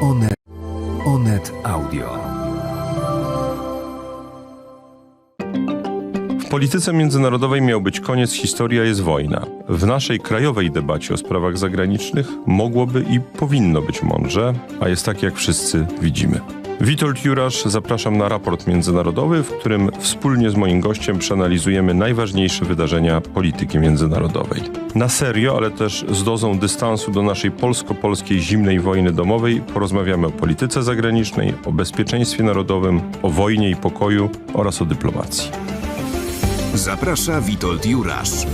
Onet, Onet Audio. W polityce międzynarodowej miał być koniec historii, a jest wojna. W naszej krajowej debacie o sprawach zagranicznych mogłoby i powinno być mądrze, a jest tak, jak wszyscy widzimy. Witold Jurasz, zapraszam na raport międzynarodowy, w którym wspólnie z moim gościem przeanalizujemy najważniejsze wydarzenia polityki międzynarodowej. Na serio, ale też z dozą dystansu do naszej polsko-polskiej zimnej wojny domowej porozmawiamy o polityce zagranicznej, o bezpieczeństwie narodowym, o wojnie i pokoju oraz o dyplomacji. Zaprasza Witold Jurasz.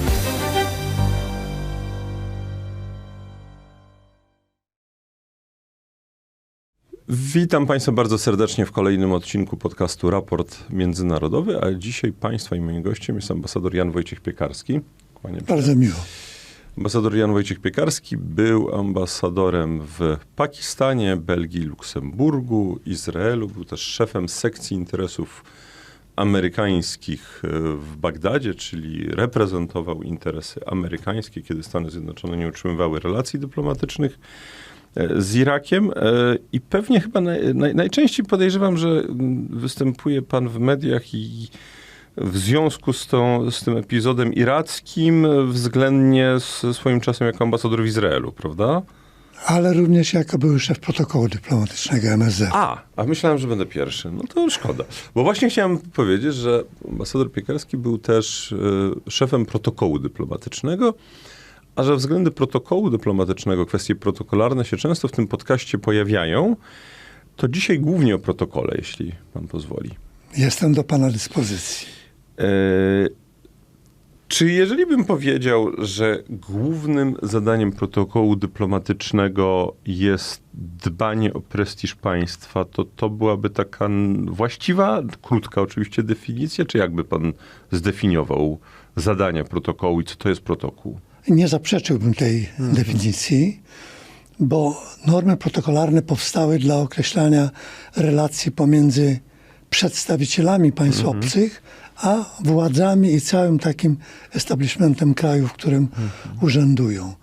Witam Państwa bardzo serdecznie w kolejnym odcinku podcastu Raport Międzynarodowy, a dzisiaj Państwa i moim gościem jest ambasador Jan Wojciech Piekarski. Bardzo miło. Ambasador Jan Wojciech Piekarski był ambasadorem w Pakistanie, Belgii, Luksemburgu, Izraelu. Był też szefem sekcji interesów amerykańskich e, w Bagdadzie, czyli reprezentował interesy amerykańskie, kiedy Stany Zjednoczone nie utrzymywały relacji dyplomatycznych z Irakiem. E, I pewnie chyba naj, naj, najczęściej podejrzewam, że występuje pan w mediach i w związku z, tą, z tym epizodem irackim względnie z swoim czasem jako ambasador w Izraelu, prawda? Ale również jako były szef protokołu dyplomatycznego MSZ. A, a myślałem, że będę pierwszy. No to szkoda. Bo właśnie chciałem powiedzieć, że ambasador Piekarski był też e, szefem protokołu dyplomatycznego, a że względy protokołu dyplomatycznego, kwestie protokolarne się często w tym podcaście pojawiają, to dzisiaj głównie o protokole, jeśli pan pozwoli. Jestem do Pana dyspozycji. E, czy jeżeli bym powiedział, że głównym zadaniem protokołu dyplomatycznego jest dbanie o prestiż państwa, to to byłaby taka właściwa, krótka oczywiście definicja, czy jakby pan zdefiniował zadania protokołu i co to jest protokół? Nie zaprzeczyłbym tej definicji, bo normy protokolarne powstały dla określania relacji pomiędzy przedstawicielami państw obcych, a władzami i całym takim establishmentem kraju, w którym urzędują.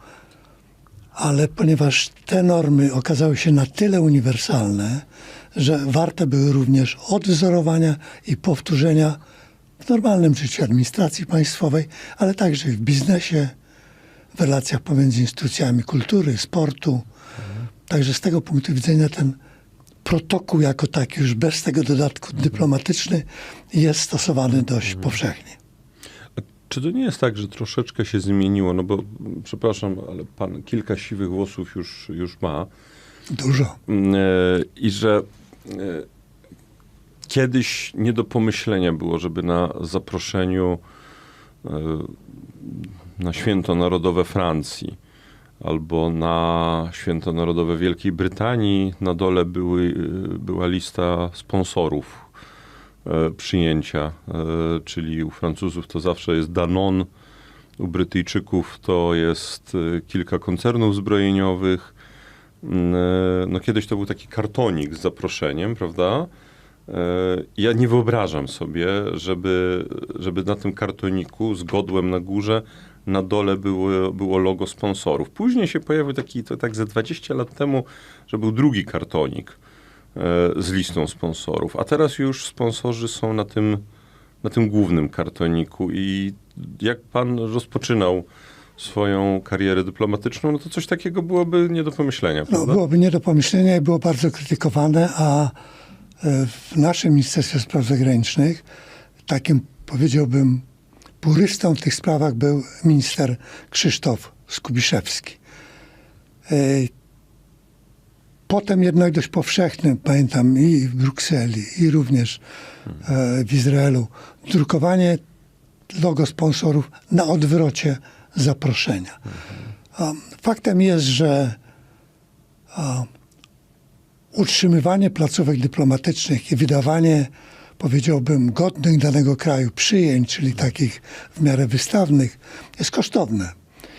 Ale ponieważ te normy okazały się na tyle uniwersalne, że warte były również odwzorowania i powtórzenia w normalnym życiu administracji państwowej, ale także w biznesie, w relacjach pomiędzy instytucjami kultury, sportu. Także z tego punktu widzenia ten protokół jako taki, już bez tego dodatku dyplomatyczny, jest stosowany dość powszechnie. Czy to nie jest tak, że troszeczkę się zmieniło? No bo, przepraszam, ale pan kilka siwych włosów już, już ma. Dużo. Mm, e, I że e, kiedyś nie do pomyślenia było, żeby na zaproszeniu e, na Święto Narodowe Francji albo na Święto Narodowe Wielkiej Brytanii na dole były, e, była lista sponsorów e, przyjęcia, e, czyli u Francuzów to zawsze jest Danone, u Brytyjczyków to jest kilka koncernów zbrojeniowych, Mm, No kiedyś to był taki kartonik z zaproszeniem, prawda? Ja nie wyobrażam sobie, żeby, żeby na tym kartoniku z godłem na górze na dole było, było logo sponsorów. Później się pojawił taki, to tak ze 20 lat temu, że był drugi kartonik e, z listą sponsorów, a teraz już sponsorzy są na tym, na tym głównym kartoniku i jak pan rozpoczynał swoją karierę dyplomatyczną, no to coś takiego byłoby nie do pomyślenia, No, prawda? byłoby nie do pomyślenia i było bardzo krytykowane, a e, w naszym Ministerstwie Spraw Zagranicznych takim, powiedziałbym, purystą w tych sprawach był minister Krzysztof Skubiszewski. E, Potem jednak dość powszechnym, pamiętam i w Brukseli, i również e, w Izraelu, drukowanie logo sponsorów na odwrocie zaproszenia. Faktem jest, że utrzymywanie placówek dyplomatycznych i wydawanie, powiedziałbym, godnych danego kraju przyjęć, czyli takich w miarę wystawnych, jest kosztowne.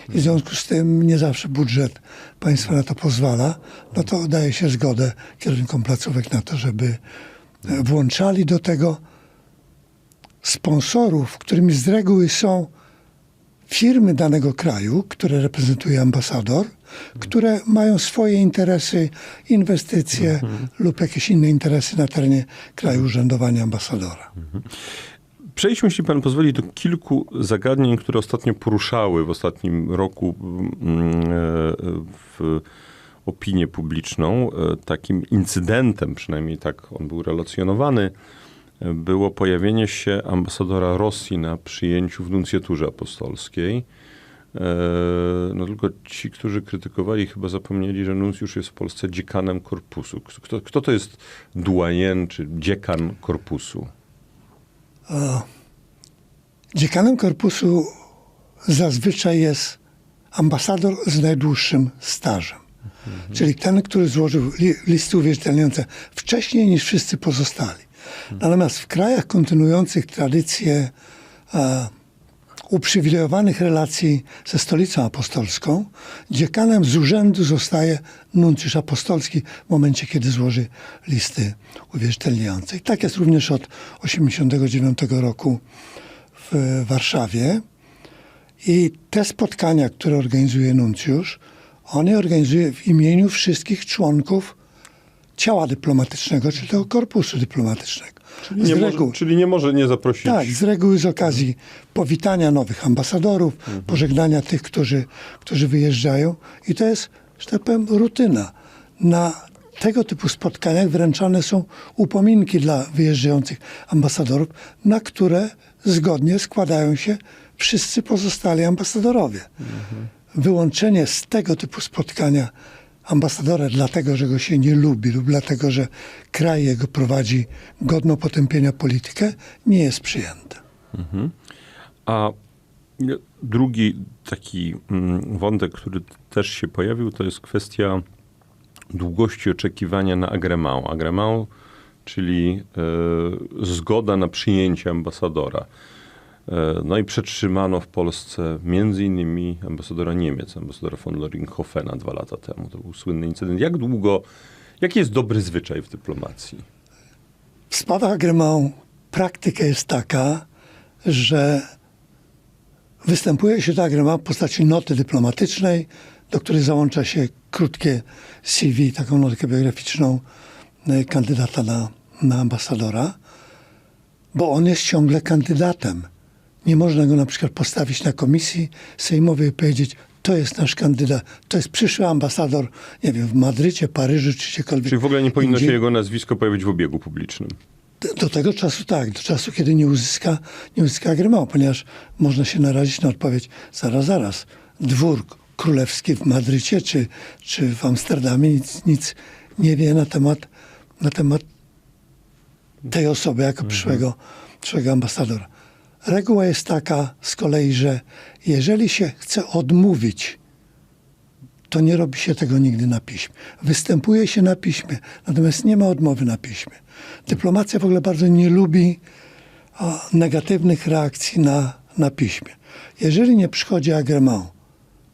I w związku z tym nie zawsze budżet państwa na to pozwala, no to daje się zgodę kierunkom placówek na to, żeby e, włączali do tego sponsorów, którymi z reguły są firmy danego kraju, które reprezentuje ambasador, które mają swoje interesy, inwestycje lub jakieś inne interesy na terenie kraju urzędowania ambasadora. Przejdźmy, jeśli pan pozwoli, do kilku zagadnień, które ostatnio poruszały w ostatnim roku mm, e, w opinię publiczną. E, Takim incydentem, przynajmniej tak on był relacjonowany, e, było pojawienie się ambasadora Rosji na przyjęciu w nuncjaturze apostolskiej. E, No tylko ci, którzy krytykowali, chyba zapomnieli, że nuncjusz jest w Polsce dziekanem korpusu. Kto, kto to jest duajen czy dziekan korpusu? Dziekanem korpusu zazwyczaj jest ambasador z najdłuższym stażem. Czyli ten, który złożył li, listy uwierzytelniające wcześniej niż wszyscy pozostali. Natomiast w krajach kontynuujących tradycję e, uprzywilejowanych relacji ze stolicą apostolską, dziekanem z urzędu zostaje nuncjusz apostolski w momencie, kiedy złoży listy uwierzytelniające. I tak jest również od 1989 roku w Warszawie. I te spotkania, które organizuje nuncjusz, on je organizuje w imieniu wszystkich członków ciała dyplomatycznego, czyli tego korpusu dyplomatycznego. Czyli nie, może, czyli nie może nie zaprosić. Tak, z reguły z okazji powitania nowych ambasadorów, pożegnania tych, którzy, którzy wyjeżdżają. I to jest, że tak powiem, rutyna. Na tego typu spotkaniach wręczane są upominki dla wyjeżdżających ambasadorów, na które zgodnie składają się wszyscy pozostali ambasadorowie. Wyłączenie z tego typu spotkania ambasadora dlatego, że go się nie lubi lub dlatego, że kraj jego prowadzi godno potępienia politykę, nie jest przyjęte. A drugi taki mm, wątek, który też się pojawił, to jest kwestia długości oczekiwania na agremał. Agremał, czyli e, zgoda na przyjęcie ambasadora. E, no i przetrzymano w Polsce między innymi ambasadora Niemiec, ambasadora von Loringhofena dwa lata temu. To był słynny incydent. Jak długo, jaki jest dobry zwyczaj w dyplomacji? W sprawach agremał praktyka jest taka, że występuje się do agremał w postaci noty dyplomatycznej, do której załącza się krótkie CV, taką notkę biograficzną e, kandydata na, na ambasadora, bo on jest ciągle kandydatem. Nie można go na przykład postawić na komisji sejmowej i powiedzieć, to jest nasz kandydat, to jest przyszły ambasador, nie wiem, w Madrycie, Paryżu czy gdziekolwiek. Czyli w ogóle nie powinno się jego nazwisko pojawić w obiegu publicznym. Do- tego czasu tak, do czasu, kiedy nie uzyska, nie uzyska agremału, ponieważ można się narazić na odpowiedź, zaraz, zaraz, dwór królewski w Madrycie czy, czy w Amsterdamie nic, nic nie wie na temat, na temat tej osoby jako przyszłego, przyszłego ambasadora. Reguła jest taka z kolei, że jeżeli się chce odmówić to nie robi się tego nigdy na piśmie. Występuje się na piśmie, natomiast nie ma odmowy na piśmie. Dyplomacja w ogóle bardzo nie lubi negatywnych reakcji na, na piśmie. Jeżeli nie przychodzi agrement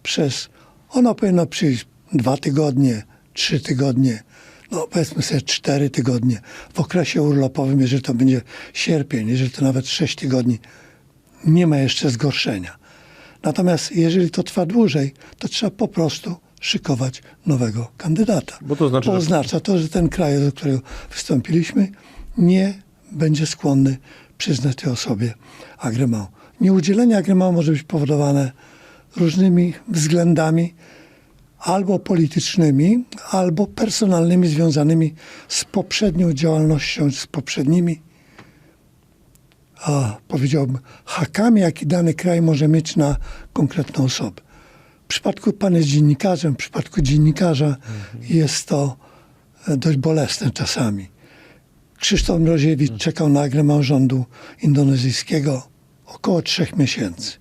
przez, ono powinno przyjść dwa tygodnie, trzy tygodnie, no powiedzmy sobie cztery tygodnie, w okresie urlopowym, jeżeli to będzie sierpień, jeżeli to nawet sześć tygodni, nie ma jeszcze zgorszenia. Natomiast jeżeli to trwa dłużej, to trzeba po prostu szykować nowego kandydata. Bo to znaczy, oznacza to, że ten kraj, do którego wystąpiliśmy, nie będzie skłonny przyznać tej osobie agremału. Nieudzielenie agremału może być powodowane różnymi względami, albo politycznymi, albo personalnymi, związanymi z poprzednią działalnością, z poprzednimi a, powiedziałbym, hakami, jaki dany kraj może mieć na konkretną osobę. W przypadku pan jest dziennikarzem, w przypadku dziennikarza jest to e, dość bolesne czasami. Krzysztof Mroziewicz czekał na agrement rządu indonezyjskiego około trzech miesięcy.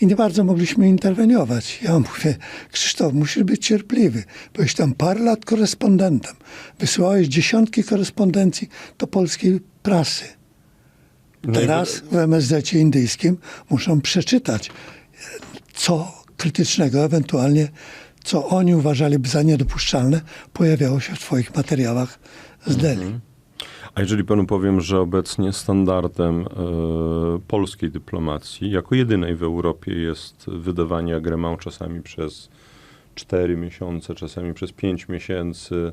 I nie bardzo mogliśmy interweniować. Ja mówię, Krzysztof, musisz być cierpliwy. Byłeś tam parę lat korespondentem. Wysyłałeś dziesiątki korespondencji do polskiej prasy. No Teraz w MSZ indyjskim muszą przeczytać, co krytycznego, ewentualnie co oni uważaliby za niedopuszczalne, pojawiało się w Twoich materiałach z Delhi. A jeżeli panu powiem, że obecnie standardem e, polskiej dyplomacji, jako jedynej w Europie, jest wydawanie agremału czasami przez 4 miesiące, czasami przez 5 miesięcy.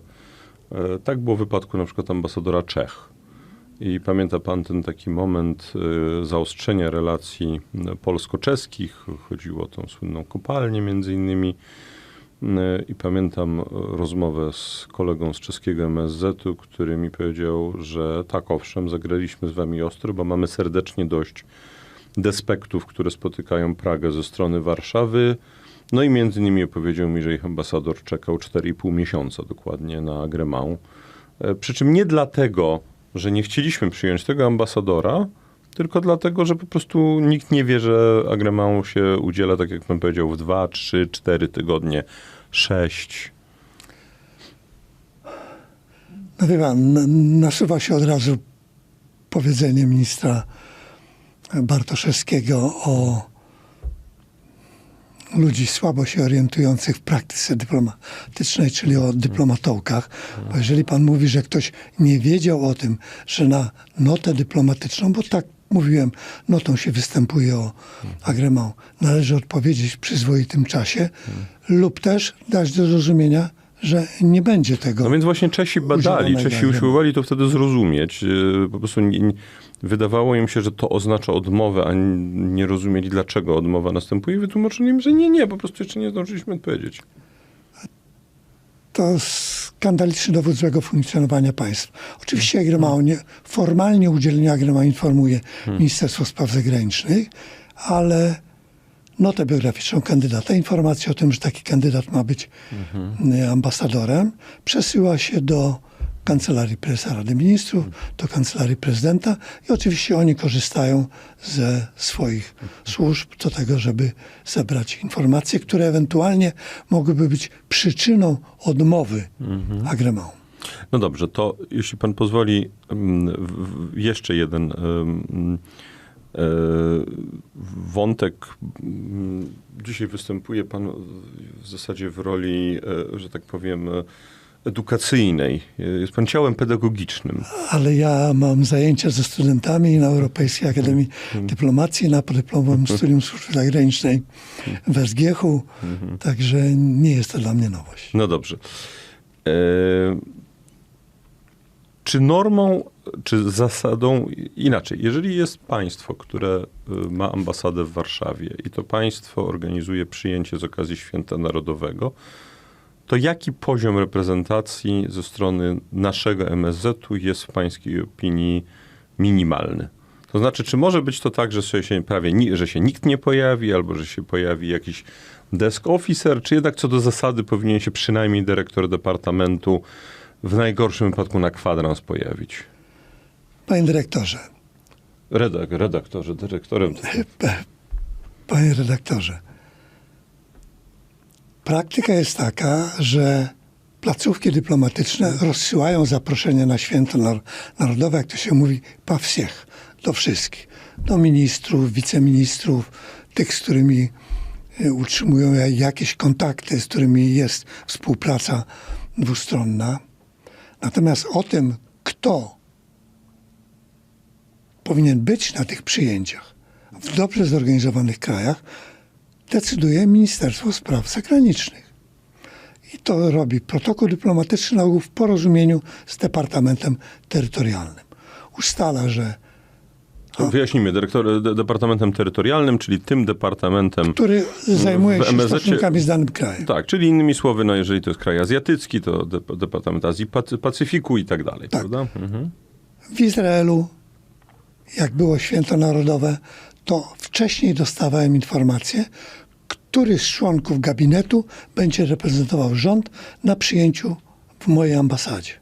E, tak było w wypadku na przykład ambasadora Czech. I pamięta pan ten taki moment e, zaostrzenia relacji polsko-czeskich. Chodziło o tą słynną kopalnię między innymi. E, I pamiętam rozmowę z kolegą z czeskiego MSZ-u, który mi powiedział, że tak, owszem, zagraliśmy z wami ostro, bo mamy serdecznie dość despektów, które spotykają Pragę ze strony Warszawy. No i między innymi opowiedział mi, że ich ambasador czekał 4,5 miesiąca dokładnie na Agremant. E, przy czym nie dlatego, że nie chcieliśmy przyjąć tego ambasadora, tylko dlatego, że po prostu nikt nie wie, że Agremant się udziela, tak jak pan powiedział, w 2, 3, 4 tygodnie, 6. No wie pan, nasuwa się od razu powiedzenie ministra Bartoszewskiego o ludzi słabo się orientujących w praktyce dyplomatycznej, czyli o dyplomatołkach. Bo jeżeli pan mówi, że ktoś nie wiedział o tym, że na notę dyplomatyczną, bo tak mówiłem, notą się występuje o agremant, należy odpowiedzieć w przyzwoitym czasie lub też dać do zrozumienia, że nie będzie tego. No więc właśnie Czesi badali, Czesi usiłowali to wtedy zrozumieć. Y, po prostu nie, wydawało im się, że to oznacza odmowę, a nie rozumieli, dlaczego odmowa następuje. Wytłumaczyli im, że nie, nie, po prostu jeszcze nie zdążyliśmy odpowiedzieć. To skandaliczny dowód złego funkcjonowania państwa. Oczywiście Agrema nie, formalnie udzielenie Agrema informuje. Ministerstwo Spraw Zagranicznych, ale notę biograficzną kandydata, informację o tym, że taki kandydat ma być mhm. ambasadorem, przesyła się do Kancelarii Prezesa Rady Ministrów, do Kancelarii Prezydenta i oczywiście oni korzystają ze swoich służb do tego, żeby zebrać informacje, które ewentualnie mogłyby być przyczyną odmowy mhm. agremału. No dobrze, to jeśli pan pozwoli, mm, jeszcze jeden e, wątek. Mm, dzisiaj występuje pan w zasadzie w roli, e, że tak powiem, edukacyjnej. Jest pan ciałem pedagogicznym. Ale ja mam zajęcia ze studentami na Europejskiej Akademii mhm. Dyplomacji, na podyplomowym mhm. studium służby zagranicznej w SGH-u, mhm. także nie jest to dla mnie nowość. No dobrze. E... Czy normą, czy zasadą, inaczej, jeżeli jest państwo, które y, ma ambasadę w Warszawie i to państwo organizuje przyjęcie z okazji Święta Narodowego, to jaki poziom reprezentacji ze strony naszego MSZ-u jest w pańskiej opinii minimalny? To znaczy, czy może być to tak, że się prawie, że się nikt nie pojawi, albo że się pojawi jakiś desk officer, czy jednak co do zasady powinien się przynajmniej dyrektor departamentu w najgorszym wypadku na kwadrans pojawić? Panie dyrektorze. Redak, redaktorze, dyrektorem. Panie redaktorze. Praktyka jest taka, że placówki dyplomatyczne rozsyłają zaproszenia na święto narodowe, jak to się mówi, pa do wszystkich. Do ministrów, wiceministrów, tych, z którymi y, utrzymują jakieś kontakty, z którymi jest współpraca dwustronna. Natomiast o tym, kto powinien być na tych przyjęciach w dobrze zorganizowanych krajach, decyduje Ministerstwo Spraw Zagranicznych. I to robi protokół dyplomatyczny na ogół w porozumieniu z Departamentem Terytorialnym. Ustala, że to wyjaśnijmy, dyrektor, de, Departamentem Terytorialnym, czyli tym departamentem, który zajmuje się stosunkami z danym krajem. Tak, czyli innymi słowy, no jeżeli to jest kraj azjatycki, to de, Departament Azji Pacyfiku i tak dalej, tak. prawda? Mhm. W Izraelu, jak było święto narodowe, to wcześniej dostawałem informację, który z członków gabinetu będzie reprezentował rząd na przyjęciu w mojej ambasadzie.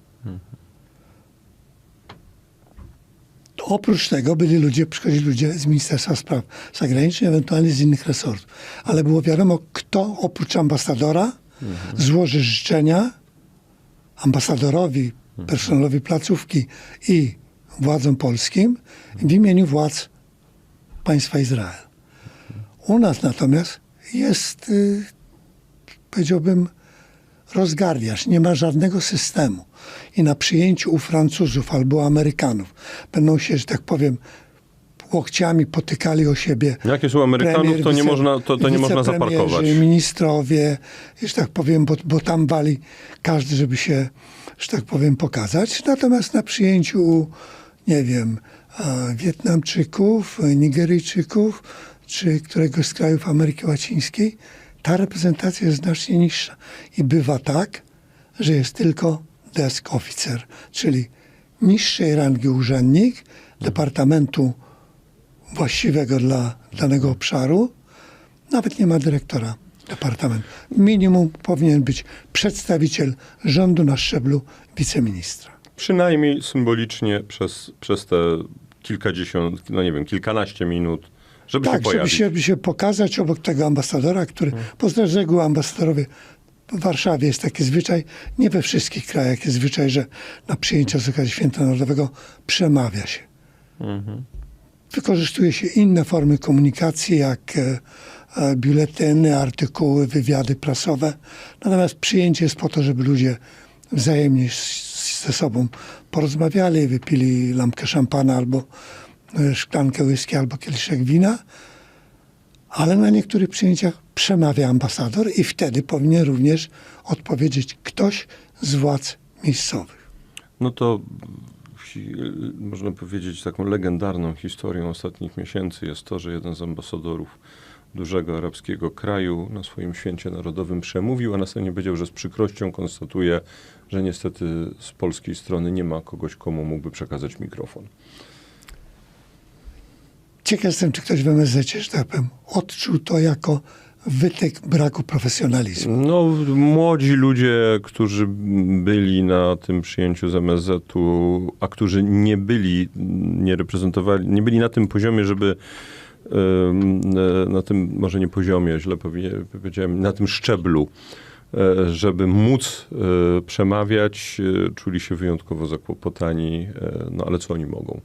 Oprócz tego byli ludzie, przychodzili ludzie z Ministerstwa Spraw Zagranicznych, ewentualnie z innych resortów. Ale było wiadomo, kto oprócz ambasadora złoży życzenia ambasadorowi, personelowi placówki i władzom polskim w imieniu władz państwa Izrael. U nas natomiast jest, y, powiedziałbym, rozgardiasz, nie ma żadnego systemu. I na przyjęciu u Francuzów albo Amerykanów będą się, że tak powiem, łokciami potykali o siebie. Jak jest u Amerykanów, premier, to nie wice- można, to, to nie można zaparkować. ministrowie, że tak powiem, bo, bo tam wali każdy, żeby się, że tak powiem, pokazać. Natomiast na przyjęciu, nie wiem, Wietnamczyków, Nigeryjczyków, czy któregoś z krajów Ameryki Łacińskiej, ta reprezentacja jest znacznie niższa. I bywa tak, że jest tylko desk officer, czyli niższej rangi urzędnik departamentu właściwego dla danego obszaru, nawet nie ma dyrektora departamentu. Minimum powinien być przedstawiciel rządu na szczeblu wiceministra. Przynajmniej symbolicznie przez, przez te kilkadziesiąt, no nie wiem, kilkanaście minut, żeby się Tak, żeby pojawić. się, żeby się pokazać obok tego ambasadora, który, bo z reguły ambasadorowie w Warszawie jest taki zwyczaj, nie we wszystkich krajach jest zwyczaj, że na przyjęcia z okazji Święta Narodowego przemawia się. Wykorzystuje się inne formy komunikacji, jak e, e, biuletyny, artykuły, wywiady prasowe. Natomiast przyjęcie jest po to, żeby ludzie wzajemnie ze sobą porozmawiali, wypili lampkę szampana albo e, szklankę whisky, albo kieliszek wina. Ale na niektórych przyjęciach przemawia ambasador i wtedy powinien również odpowiedzieć ktoś z władz miejscowych. No to można powiedzieć taką legendarną historią ostatnich miesięcy jest to, że jeden z ambasadorów dużego arabskiego kraju na swoim święcie narodowym przemówił, a następnie powiedział, że z przykrością konstatuje, że niestety z polskiej strony nie ma kogoś, komu mógłby przekazać mikrofon. Ciekaw jestem, czy ktoś w MSZ, że tak powiem, odczuł to jako wytyk braku profesjonalizmu. No, młodzi ludzie, którzy byli na tym przyjęciu z MSZ-u, a którzy nie byli, nie reprezentowali, nie byli na tym poziomie, żeby na tym, może nie poziomie, źle powie- powiedziałem, na tym szczeblu, e, żeby móc e, przemawiać, e, czuli się wyjątkowo zakłopotani, e, no ale co oni mogą?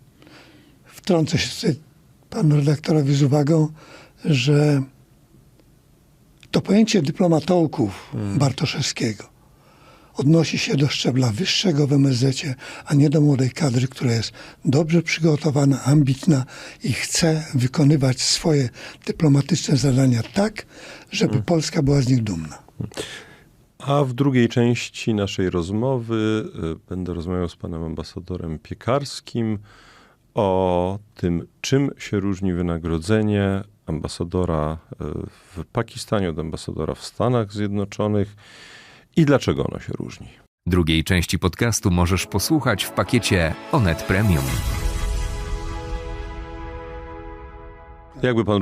Wtrącę się panu redaktorowi z uwagą, że to pojęcie dyplomatołków Bartoszewskiego odnosi się do szczebla wyższego w MSZ, a nie do młodej kadry, która jest dobrze przygotowana, ambitna i chce wykonywać swoje dyplomatyczne zadania tak, żeby Polska była z nich dumna. A w drugiej części naszej rozmowy y, będę rozmawiał z panem ambasadorem Piekarskim o tym, czym się różni wynagrodzenie ambasadora y, w Pakistanie od ambasadora w Stanach Zjednoczonych i dlaczego ono się różni. Drugiej części podcastu możesz posłuchać w pakiecie Onet Premium. Jakby pan